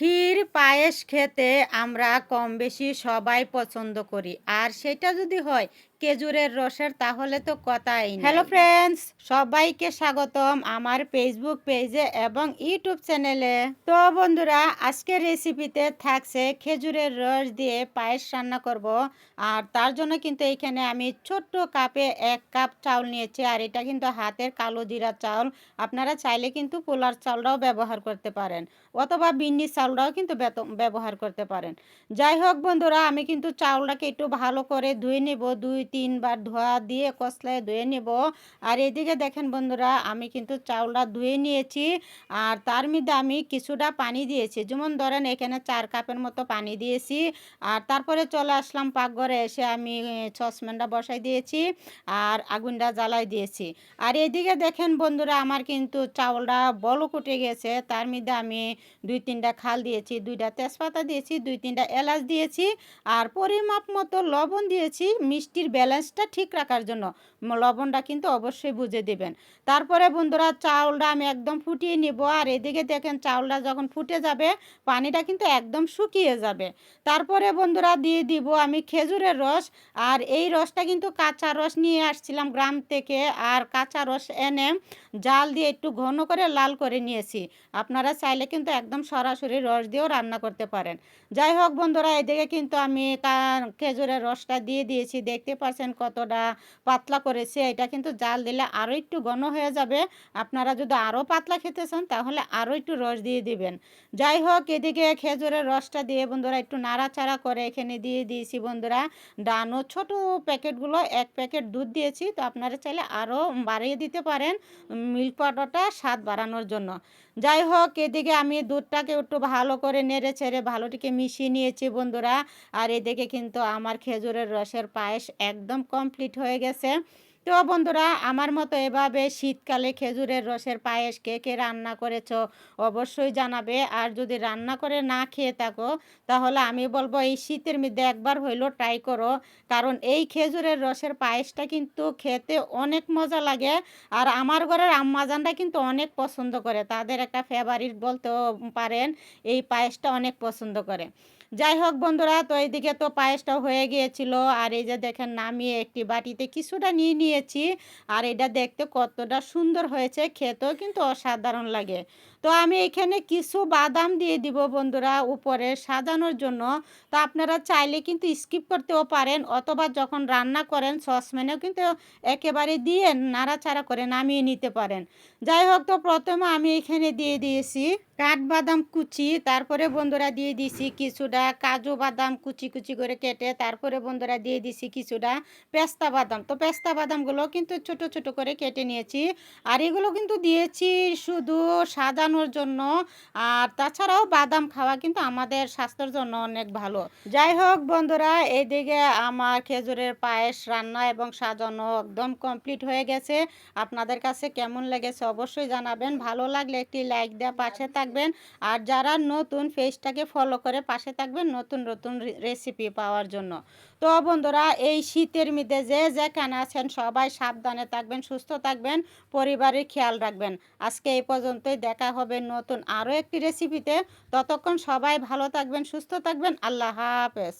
ক্ষীর পায়েস খেতে আমরা কম বেশি সবাই পছন্দ করি। আর সেটা যদি হয় খেজুরের রসের, তাহলে তো কথাই হ্যালো ফ্রেন্ডস সবাইকে স্বাগতম আমার ফেসবুক পেজে এবং ইউটিউব চ্যানেলে তো বন্ধুরা, আজকের রেসিপিতে থাকছে খেজুরের রস দিয়ে পায়েস রান্না করব। আর তার জন্য কিন্তু এখানে আমি ছোট্ট কাপে এক কাপ চাউল নিয়েছি। আর এটা কিন্তু হাতের কালো জিরা চাউল। আপনারা চাইলে কিন্তু পোলার চাউলটাও ব্যবহার করতে পারেন। অথবা বিন্নি চাউলটাও কিন্তু ব্যবহার করতে পারেন। যাই হোক বন্ধুরা, আমি কিন্তু চাউলটাকে একটু ভালো করে ধুয়ে নেব। দুই তিনবার ধোয়া দিয়ে কষলায় ধুয়ে নেব। আর এদিকে দেখেন বন্ধুরা, আমি কিন্তু চাউলটা ধুয়ে নিয়েছি আর তার মধ্যে আমি কিছুটা পানি দিয়েছি। যেমন ধরেন, এখানে চার কাপের মতো পানি দিয়েছি আর তারপরে চলে আসলাম পাকঘরে এসে আমি সসম্যানটা বসাই দিয়েছি আর আগুনটা জ্বালাই দিয়েছি। আর এদিকে দেখেন বন্ধুরা, আমার কিন্তু চাউলটা বল কুটে গেছে। তার মধ্যে আমি দুই তিনটা খাল দিয়েছি, দুইটা তেজপাতা দিয়েছি, দুই তিনটা এলাচ দিয়েছি আর পরিমাপ মতো লবণ দিয়েছি, মিষ্টির ব্যালেন্সটা ঠিক রাখার জন্য। লবণটা কিন্তু অবশ্যই বুঝে দেবেন। তারপরে বন্ধুরা চাউলটা আমি একদম ফুটিয়ে নিব। আর এদিকে দেখেন চাউলটা যখন ফুটে যাবে, পানিটা কিন্তু একদম শুকিয়ে যাবে। তারপরে বন্ধুরা দিয়ে দিব আমি খেজুরের রস। আর এই রসটা কিন্তু কাঁচা রস নিয়ে আসছিলাম গ্রাম থেকে। আর কাঁচা রস এনে জাল দিয়ে একটু ঘন করে লাল করে নিয়েছি। আপনারা চাইলে কিন্তু একদম সরাসরি রস দিয়েও রান্না করতে পারেন। যাই হোক বন্ধুরা, এদিকে কিন্তু আমি খেজুরের রসটা দিয়ে দিয়েছি। দেখতে পাচ্ছেন কতটা পাতলা করেছি, এটা কিন্তু জাল দিলে আরও একটু ঘন হয়ে যাবে। আপনারা যদি আরও পাতলা খেতে চান, তাহলে আরও একটু রস দিয়ে দিবেন। যাই হোক, এদিকে খেজুরের রসটা দিয়ে বন্ধুরা একটু নাড়াচাড়া করে এখানে দিয়ে দিয়েছি বন্ধুরা ডানো ছোট প্যাকেটগুলো। এক প্যাকেট দুধ দিয়েছি, তো আপনারা চাইলে আরও বাড়িয়ে দিতে পারেন মিল্ক পাউডারটা স্বাদ বাড়ানোর জন্য। যাই হোক, এদিকে আমি দুধটাকে একটু ভালো করে নেড়ে ছেড়ে ভালোটিকে মিশিয়ে নিয়েছি বন্ধুরা। আর এদিকে কিন্তু আমার খেজুরের রসের পায়েস একদম কমপ্লিট হয়ে গেছে। তো বন্ধুরা, আমার মতো এভাবে শীতকালে খেজুরের রসের পায়েস কে কে রান্না করেছ অবশ্যই জানাবে। আর যদি রান্না করে না খেয়ে থাকো, তাহলে আমি বলব এই শীতের মধ্যে একবার হইল ট্রাই করো। কারণ এই খেজুরের রসের পায়েসটা কিন্তু খেতে অনেক মজা লাগে। আর আমার ঘরের আম্মাজানরা কিন্তু অনেক পছন্দ করে। তাদের একটা ফেভারিট বলতেও পারেন, এই পায়েসটা অনেক পছন্দ করে। যাই হোক বন্ধুরা, তো এইদিকে তো পায়েসটাও হয়ে গিয়েছিল। আর এই যে দেখেন, নামিয়ে একটি বাটিতে কিছুটা নিয়ে নিয়েছি। আর এটা দেখতে কতটা সুন্দর হয়েছে, খেতেও কিন্তু অসাধারণ লাগে। তো আমি এখানে কিছু বাদাম দিয়ে দিব বন্ধুরা উপরে সাজানোর জন্য। তো আপনারা চাইলে কিন্তু স্কিপ করতেও পারেন অথবা যখন রান্না করেন সসম্যানেও কিন্তু একেবারে দিয়ে নাড়াচাড়া করে নামিয়ে নিতে পারেন। যাই হোক, তো প্রথমে আমি এখানে দিয়ে দিয়েছি কাঠবাদাম কুচি, তারপরে বন্ধুরা দিয়ে দিছি কিছুটা কাজু বাদাম কুচি কুচি করে কেটে, তারপরে বন্ধুরা দিয়ে দিছি কিছুটা পেস্তা বাদাম। তো পেস্তা বাদামগুলো কিন্তু ছোট ছোট করে কেটে নিয়েছি। আর এগুলো কিন্তু দিয়েছি শুধু সাজানোর জন্য। আর তাছাড়াও বাদাম খাওয়া কিন্তু আমাদের স্বাস্থ্যের জন্য অনেক ভালো। যাই হোক বন্ধুরা এইদিকে আমার খেজুরের পায়েস রান্না এবং সাজানো একদম কমপ্লিট হয়ে গেছে। আপনাদের কাছে কেমন লেগেছে অবশ্যই জানাবেন। ভালো লাগলে একটি লাইক দেওয়া পাশে থাকবেন। আর যারা নতুন, পেজটাকে ফলো করে পাশে থাকবেন নতুন নতুন রেসিপি পাওয়ার জন্য। তো বন্ধুরা, এই শীতের মধ্যে যে যেখানে আছেন সবাই সাবধানে থাকবেন, সুস্থ থাকবেন, পরিবারের খেয়াল রাখবেন। আজকে এই পর্যন্তই, দেখা হবে নতুন আরও একটি রেসিপিতে ততক্ষণ সবাই ভালো থাকবেন সুস্থ থাকবেন। আল্লাহ হাফেজ।